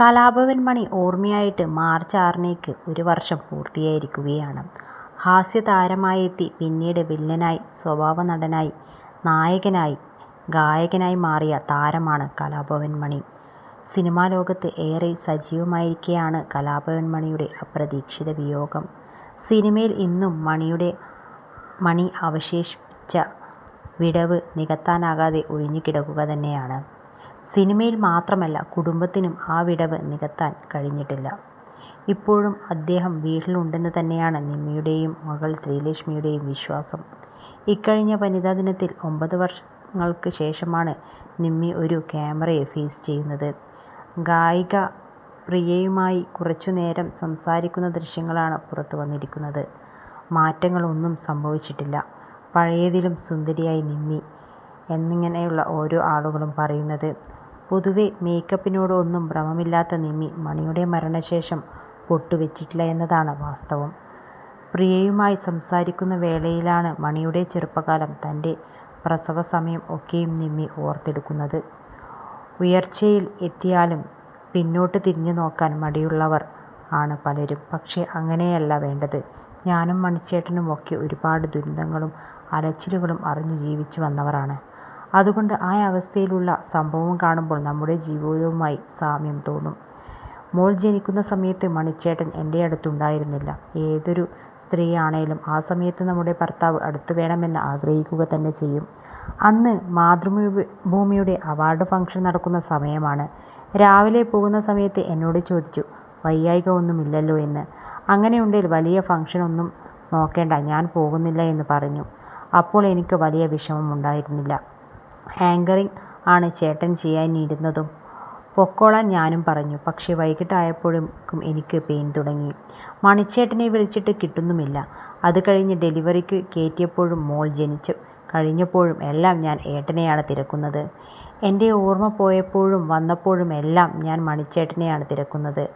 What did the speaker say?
Kalabhavan Mani ഓർമ്മയായിട്ട് March ആറിനേക്ക് ഒരു വർഷം പൂർത്തിയായിരിക്കുകയാണ്. ഹാസ്യതാരമായെത്തി പിന്നീട് വില്ലനായി, സ്വഭാവ നടനായി നായകനായി, ഗായകനായി മാറിയ താരമാണ് കലാഭവൻ മണി. സിനിമാ ലോകത്ത് ഏറെ സജീവമായിരിക്കെയാണ് കലാഭവൻ മണിയുടെ അപ്രതീക്ഷിത വിയോഗം. സിനിമയിൽ ഇന്നും മണിയുടെ മണി അവശേഷിച്ച വിടവ് നികത്താനാകാതെ ഒഴിഞ്ഞുകിടക്കുക തന്നെയാണ്. സിനിമയിൽ മാത്രമല്ല കുടുംബത്തിനും ആ വിടവ് നികത്താൻ കഴിഞ്ഞിട്ടില്ല. ഇപ്പോഴും അദ്ദേഹം വീട്ടിലുണ്ടെന്ന് തന്നെയാണ് നിമ്മിയുടെയും മകൾ ശ്രീലക്ഷ്മിയുടെയും വിശ്വാസം. ഇക്കഴിഞ്ഞ വനിതാ ദിനത്തിൽ ഒമ്പത് വർഷങ്ങൾക്ക് ശേഷമാണ് നിമ്മി ഒരു ക്യാമറയെ ഫേസ് ചെയ്യുന്നത്. ഗായിക പ്രിയയുമായി കുറച്ചുനേരം സംസാരിക്കുന്ന ദൃശ്യങ്ങളാണ് പുറത്തു വന്നിരിക്കുന്നത് മാറ്റങ്ങളൊന്നും സംഭവിച്ചിട്ടില്ല, പഴയതിലും സുന്ദരിയായി നിമ്മി എന്നാണ് ഓരോ ആളുകളും പറയുന്നത്. പൊതുവെ മേക്കപ്പിനോട് ഒന്നും ഭ്രമമില്ലാത്ത നിമി മണിയുടെ മരണശേഷം പൊട്ടുവെച്ചിട്ടില്ല എന്നതാണ് വാസ്തവം. പ്രിയയുമായി സംസാരിക്കുന്ന വേളയിലാണ് മണിയുടെ ചെറുപ്പകാലം, തന്റെ പ്രസവസമയം ഒക്കെയും നിമ്മി ഓർത്തെടുക്കുന്നത്. ഉയർച്ചയിൽ എത്തിയാലും പിന്നോട്ട് തിരിഞ്ഞു നോക്കാൻ മടിയുള്ളവർ ആണ് പലരും. പക്ഷേ അങ്ങനെയല്ല വേണ്ടത്. ഞാനും മണിച്ചേട്ടനും ഒക്കെ ഒരുപാട് ദുരന്തങ്ങളും അലച്ചിലുകളും അറിഞ്ഞു ജീവിച്ചു വന്നവരാണ്. അതുകൊണ്ട് ആ അവസ്ഥയിലുള്ള സംഭവം കാണുമ്പോൾ നമ്മുടെ ജീവിതവുമായി സാമ്യം തോന്നും. മോൾ ജനിക്കുന്ന സമയത്ത് മണിച്ചേട്ടൻ എന്റെ അടുത്തുണ്ടായിരുന്നില്ല. ഏതൊരു സ്ത്രീയാണേലും ആ സമയത്ത് നമ്മുടെ ഭർത്താവ് അടുത്ത് വേണമെന്ന് ആഗ്രഹിക്കുക തന്നെ ചെയ്യും. അന്ന് മാതൃഭൂമിയുടെ അവാർഡ് ഫംഗ്ഷൻ നടക്കുന്ന സമയമാണ്. രാവിലെ പോകുന്ന സമയത്ത് എന്നോട് ചോദിച്ചു വയ്യായിക ഒന്നുമില്ലല്ലോ എന്ന്. അങ്ങനെയുണ്ടെങ്കിൽ വലിയ ഫംഗ്ഷൻ ഒന്നും നോക്കേണ്ട ഞാൻ പോകുന്നില്ല എന്ന് പറഞ്ഞു. അപ്പോൾ എനിക്ക് വലിയ വിഷമമുണ്ടായിരുന്നില്ല. ആങ്കറിങ് ആണ് ചേട്ടൻ ചെയ്യാനിരുന്നതും. പൊക്കോളാൻ ഞാനും പറഞ്ഞു. പക്ഷേ വൈകിട്ടായപ്പോഴേക്കും എനിക്ക് പെയിൻ തുടങ്ങി. മണിച്ചേട്ടനെ വിളിച്ചിട്ട് കിട്ടുന്നുമില്ല. അത് കഴിഞ്ഞ് ഡെലിവറിക്ക് കേറ്റിയപ്പോഴും മോൾ ജനിച്ചു കഴിഞ്ഞപ്പോഴും എല്ലാം ഞാൻ ഏട്ടനെയാണ് തിരക്കുന്നത്. എന്റെ ഓർമ്മ പോയപ്പോഴും വന്നപ്പോഴും എല്ലാം ഞാൻ മണിച്ചേട്ടനെയാണ് തിരക്കുന്നത്.